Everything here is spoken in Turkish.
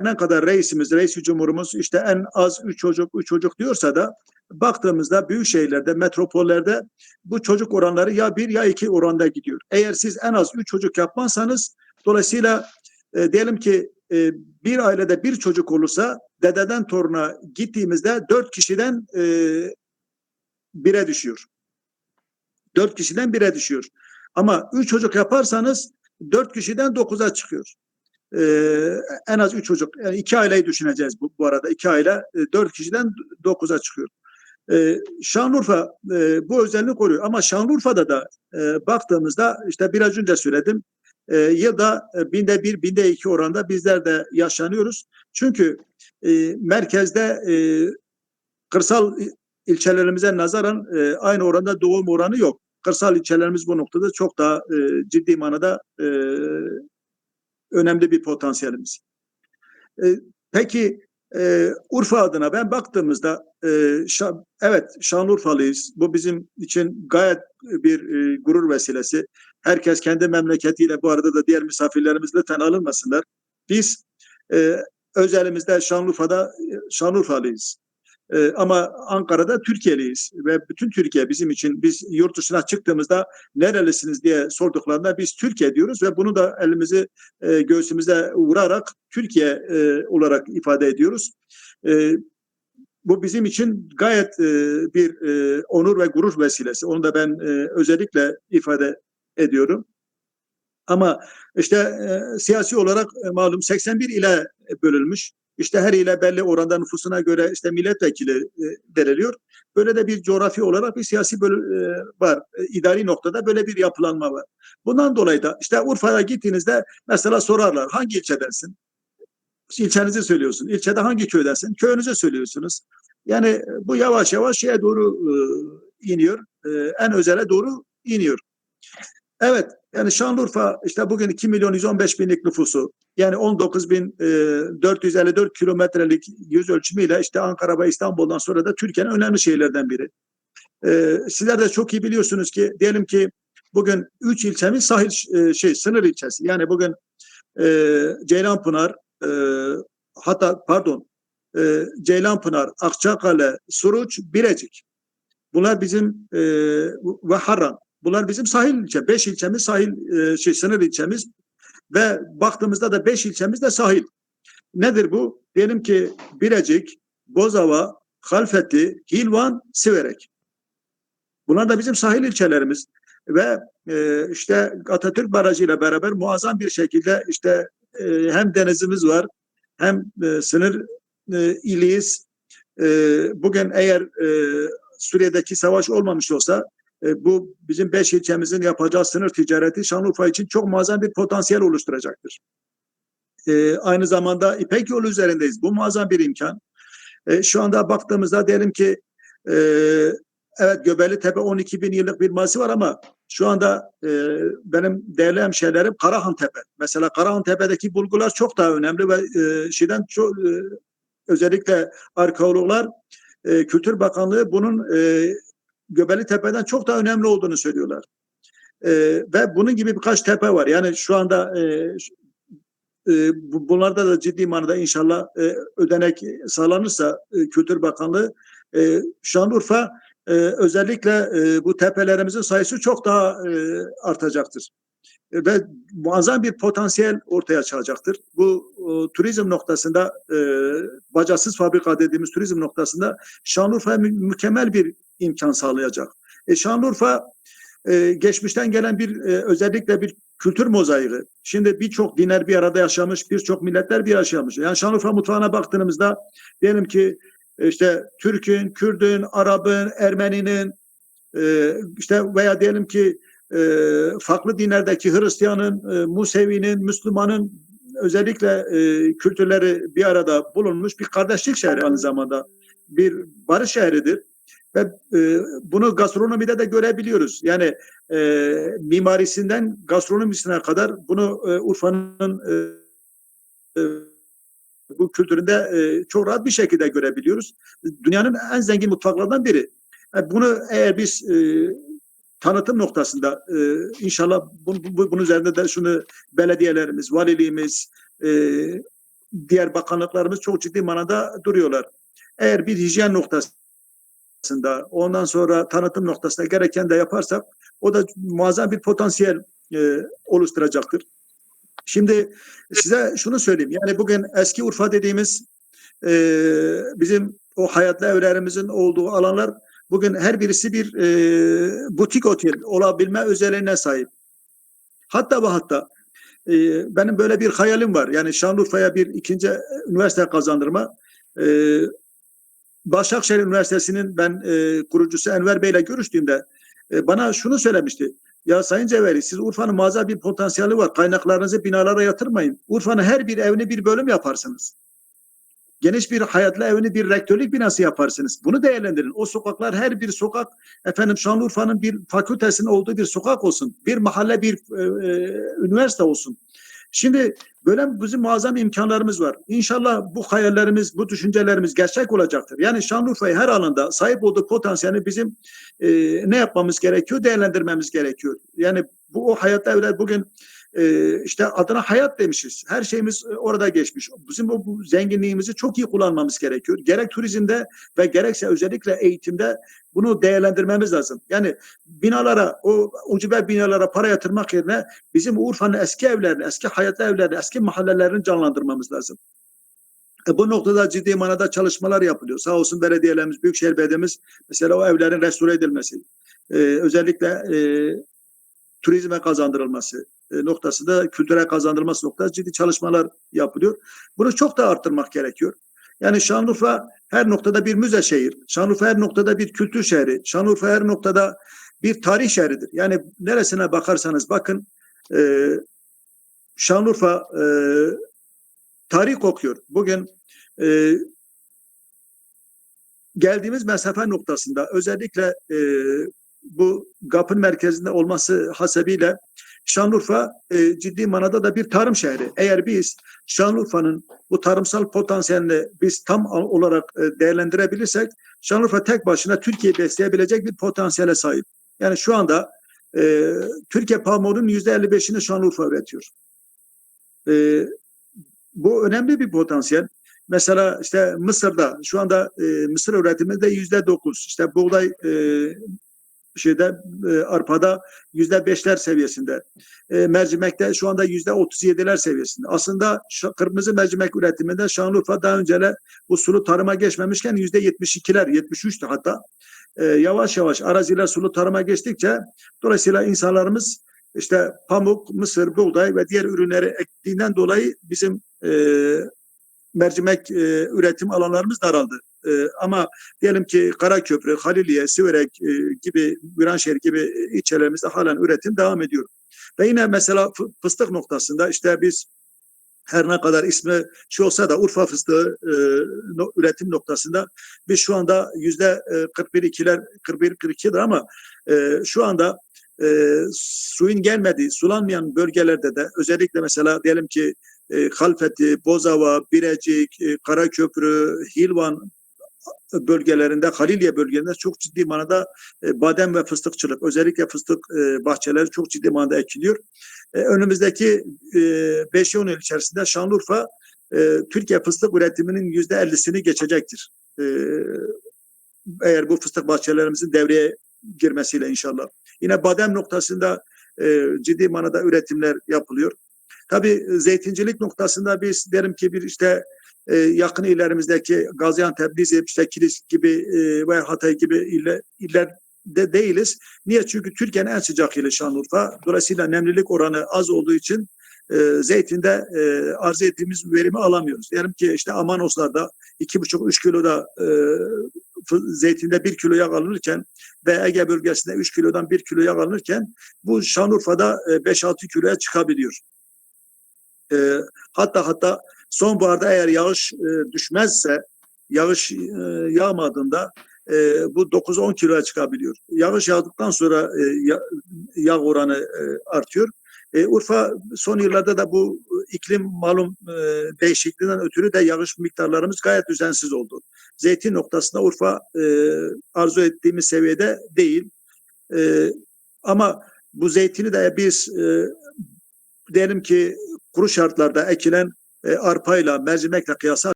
ne kadar reisimiz, reis cumhurumuz işte en az üç çocuk, üç çocuk diyorsa da baktığımızda büyük şehirlerde, metropollerde bu çocuk oranları ya bir ya iki oranda gidiyor. Eğer siz en az üç çocuk yapmazsanız dolayısıyla e, diyelim ki e, bir ailede bir çocuk olursa dededen toruna gittiğimizde dört kişiden e, bire düşüyor. Dört kişiden bire düşüyor. Ama üç çocuk yaparsanız dört kişiden dokuza çıkıyor. Ee, en az üç çocuk. Yani iki aileyi düşüneceğiz bu, bu arada. iki aile e, dört kişiden dokuza çıkıyor. Ee, Şanlıurfa e, bu özelliğini koruyor. Ama Şanlıurfa'da da e, baktığımızda işte biraz önce söyledim. E, yılda e, binde bir, binde iki oranda bizler de yaşanıyoruz. Çünkü e, merkezde e, kırsal ilçelerimize nazaran e, aynı oranda doğum oranı yok. Kırsal ilçelerimiz bu noktada çok daha e, ciddi manada e, önemli bir potansiyelimiz. E, peki e, Urfa adına ben baktığımızda e, Şan, evet Şanlıurfalıyız. Bu bizim için gayet bir e, gurur vesilesi. Herkes kendi memleketiyle bu arada da diğer misafirlerimiz lütfen alınmasınlar. Biz e, özelimizde Şanlıurfa'da Şanlıurfalıyız. Ee, ama Ankara'da Türkiye'liyiz ve bütün Türkiye bizim için biz yurt dışına çıktığımızda nerelisiniz diye sorduklarında biz Türkiye diyoruz ve bunu da elimizi e, göğsümüze vurarak Türkiye e, olarak ifade ediyoruz. E, bu bizim için gayet e, bir e, onur ve gurur vesilesi. Onu da ben e, özellikle ifade ediyorum. Ama işte e, siyasi olarak e, malum 81 ile bölünmüş. İşte her ile belli oranda nüfusuna göre işte milletvekili e, veriliyor. Böyle de bir coğrafi olarak bir siyasi bölü, e, var. E, idari noktada böyle bir yapılanma var. Bundan dolayı da işte Urfa'ya gittiğinizde mesela sorarlar hangi ilçedensin? İlçenizi söylüyorsun. İlçede hangi köydensin? Köyünüzü söylüyorsunuz. Yani e, bu yavaş yavaş şeye doğru e, iniyor. En özele doğru iniyor. Evet yani Şanlıurfa işte bugün 2 milyon 115 binlik nüfusu yani 19 bin e, 454 kilometrelik yüz ölçümüyle işte Ankara ve İstanbul'dan sonra da Türkiye'nin önemli şehirlerden biri. E, sizler de çok iyi biliyorsunuz ki diyelim ki bugün 3 ilçemiz sahil e, şey sınır ilçesi. Yani bugün e, Ceylanpınar e, hatta pardon Ceylanpınar, Akçakale, Suruç, Birecik. Bunlar bizim e, ve Harran. Bunlar bizim sahil ilçe. Beş ilçemiz sahil e, şey sınır ilçemiz ve baktığımızda da beş ilçemiz de sahil. Nedir bu? Diyelim ki Birecik, Bozova, Halfeti, Hilvan, Siverek. Bunlar da bizim sahil ilçelerimiz ve e, işte Atatürk Barajı ile beraber muazzam bir şekilde işte e, hem denizimiz var hem e, sınır e, iliyiz. E, bugün eğer e, Suriye'deki savaş olmamış olsa e, bu bizim beş ilçemizin yapacağı sınır ticareti Şanlıurfa için çok muazzam bir potansiyel oluşturacaktır. E, aynı zamanda İpek yolu üzerindeyiz. Bu muazzam bir imkan. E, şu anda baktığımızda diyelim ki e, evet Göbeli Tepe 12 bin yıllık bir mazi var ama şu anda e, benim değerli hemşehrilerim Karahan Tepe. Mesela Karahan Tepe'deki bulgular çok daha önemli ve e, şeyden çok e, özellikle arkeologlar e, Kültür Bakanlığı bunun e, Göbeli Tepe'den çok daha önemli olduğunu söylüyorlar. E, ve bunun gibi birkaç tepe var. Yani şu anda e, e, bunlarda da ciddi manada inşallah e, ödenek sağlanırsa e, Kültür Bakanlığı e, Şanlıurfa e, özellikle e, bu tepelerimizin sayısı çok daha e, artacaktır. E, ve muazzam bir potansiyel ortaya çıkacaktır. Bu e, turizm noktasında e, bacasız fabrika dediğimiz turizm noktasında Şanlıurfa'ya mü mükemmel bir imkan sağlayacak. E, Şanlıurfa e, geçmişten gelen bir e, özellikle bir kültür mozaiği. Şimdi birçok dinler bir arada yaşamış, birçok milletler bir yaşamış. Yani Şanlıurfa mutfağına baktığımızda diyelim ki işte Türk'ün, Kürd'ün, Arap'ın, Ermeni'nin e, işte veya diyelim ki e, farklı dinlerdeki Hristiyan'ın, e, Musevi'nin, Müslüman'ın özellikle e, kültürleri bir arada bulunmuş bir kardeşlik şehri aynı zamanda. Bir barış şehridir. Ve e, bunu gastronomide de görebiliyoruz. Yani e, mimarisinden gastronomisine kadar bunu e, Urfa'nın e, e, bu kültüründe e, çok rahat bir şekilde görebiliyoruz. Dünyanın en zengin mutfaklarından biri. Yani e, bunu eğer biz e, tanıtım noktasında e, inşallah bu, bu, bunun üzerinde de şunu belediyelerimiz, valiliğimiz, e, diğer bakanlıklarımız çok ciddi manada duruyorlar. Eğer bir hijyen noktasında ondan sonra tanıtım noktasında gereken de yaparsak o da muazzam bir potansiyel e, oluşturacaktır. Şimdi size şunu söyleyeyim. Yani bugün eski Urfa dediğimiz e, bizim o hayatlı evlerimizin olduğu alanlar bugün her birisi bir e, butik otel olabilme özelliğine sahip. Hatta ve hatta e, benim böyle bir hayalim var. Yani Şanlıurfa'ya bir ikinci üniversite kazandırma. E, Başakşehir Üniversitesi'nin ben e, kurucusu Enver Bey ile görüştüğümde e, bana şunu söylemişti. Ya Sayın Cevheri siz Urfa'nın muazzam bir potansiyeli var. Kaynaklarınızı binalara yatırmayın. Urfa'nın her bir evini bir bölüm yaparsınız. Geniş bir hayatlı evini bir rektörlük binası yaparsınız. Bunu değerlendirin. O sokaklar her bir sokak efendim Şanlıurfa'nın bir fakültesinin olduğu bir sokak olsun. Bir mahalle bir e, e, üniversite olsun. Şimdi böyle bizim muazzam imkanlarımız var. İnşallah bu hayallerimiz, bu düşüncelerimiz gerçek olacaktır. Yani Şanlıurfa'yı her alanda sahip olduğu potansiyeli bizim e, ne yapmamız gerekiyor? Değerlendirmemiz gerekiyor. Yani bu o hayatta evler bugün e, işte adına hayat demişiz. Her şeyimiz e, orada geçmiş. Bizim bu, bu zenginliğimizi çok iyi kullanmamız gerekiyor. Gerek turizmde ve gerekse özellikle eğitimde bunu değerlendirmemiz lazım. Yani binalara, o ucube binalara para yatırmak yerine bizim Urfa'nın eski evlerini, eski hayatlı evlerini, eski mahallelerini canlandırmamız lazım. E bu noktada ciddi manada çalışmalar yapılıyor. Sağ olsun belediyelerimiz, Büyükşehir Belediye'miz mesela o evlerin restore edilmesi, e, özellikle e, turizme kazandırılması e, noktasında, kültüre kazandırılması noktasında ciddi çalışmalar yapılıyor. Bunu çok da arttırmak gerekiyor. Yani Şanlıurfa her noktada bir müze şehir. Şanlıurfa her noktada bir kültür şehri. Şanlıurfa her noktada bir tarih şehridir. Yani neresine bakarsanız bakın e, Şanlıurfa e, tarih kokuyor. Bugün e, geldiğimiz mesafe noktasında özellikle e, bu GAP'ın merkezinde olması hasebiyle Şanlıurfa e, ciddi manada da bir tarım şehri. Eğer biz Şanlıurfa'nın bu tarımsal potansiyelini biz tam olarak e, değerlendirebilirsek Şanlıurfa tek başına Türkiye'yi besleyebilecek bir potansiyele sahip. Yani şu anda e, Türkiye pamuğunun yüzde 55'ini Şanlıurfa üretiyor. E, bu önemli bir potansiyel. Mesela işte Mısır'da şu anda e, Mısır üretiminde yüzde dokuz. İşte buğday e, şeyde e, arpada yüzde beşler seviyesinde. E, mercimekte şu anda yüzde otuz yediler seviyesinde. Aslında kırmızı mercimek üretiminde Şanlıurfa daha önce bu sulu tarıma geçmemişken yüzde yetmiş ikiler, yetmiş üçtü hatta. E, yavaş yavaş araziler sulu tarıma geçtikçe dolayısıyla insanlarımız işte pamuk, mısır, buğday ve diğer ürünleri ektiğinden dolayı bizim e, mercimek e, üretim alanlarımız daraldı. E, ama diyelim ki Karaköprü, Haliliye, Siverek e, gibi, Viranşehir gibi ilçelerimizde halen üretim devam ediyor. Ve yine mesela fıstık noktasında işte biz her ne kadar ismi şey olsa da Urfa fıstığı e, no, üretim noktasında biz şu anda yüzde 41 ikiler 41 42'dir ama e, şu anda e, suyun gelmediği, sulanmayan bölgelerde de özellikle mesela diyelim ki e, Halfeti, Bozava, Birecik, e, Karaköprü, Hilvan bölgelerinde, Halilye bölgelerinde çok ciddi manada e, badem ve fıstıkçılık, özellikle fıstık e, bahçeleri çok ciddi manada ekiliyor. E, önümüzdeki e, 5-10 yıl içerisinde Şanlıurfa Türkiye fıstık üretiminin yüzde ellisini geçecektir. Eğer bu fıstık bahçelerimizin devreye girmesiyle inşallah. Yine badem noktasında ciddi manada üretimler yapılıyor. Tabii zeytincilik noktasında biz derim ki bir işte e, yakın illerimizdeki Gaziantep, Nizip, işte Kilis gibi e, ve Hatay gibi iller, illerde değiliz. Niye? Çünkü Türkiye'nin en sıcak ili Şanlıurfa. Dolayısıyla nemlilik oranı az olduğu için e, zeytinde e, arz ettiğimiz verimi alamıyoruz. Diyelim ki işte Amanoslar'da iki buçuk üç kiloda e, zeytinde bir kilo yağ alınırken ve Ege bölgesinde üç kilodan bir kilo yağ alınırken bu Şanlıurfa'da e, beş altı kiloya çıkabiliyor. E, hatta hatta sonbaharda eğer yağış e, düşmezse, yağış e, yağmadığında e, bu 9-10 kiloya çıkabiliyor. Yağış yağdıktan sonra e, yağ, oranı e, artıyor. E, Urfa son yıllarda da bu iklim malum e, değişikliğinden ötürü de yağış miktarlarımız gayet düzensiz oldu. Zeytin noktasında Urfa e, arzu ettiğimiz seviyede değil. E, ama bu zeytini de biz e, diyelim ki kuru şartlarda ekilen e, arpayla, mercimekle kıyasla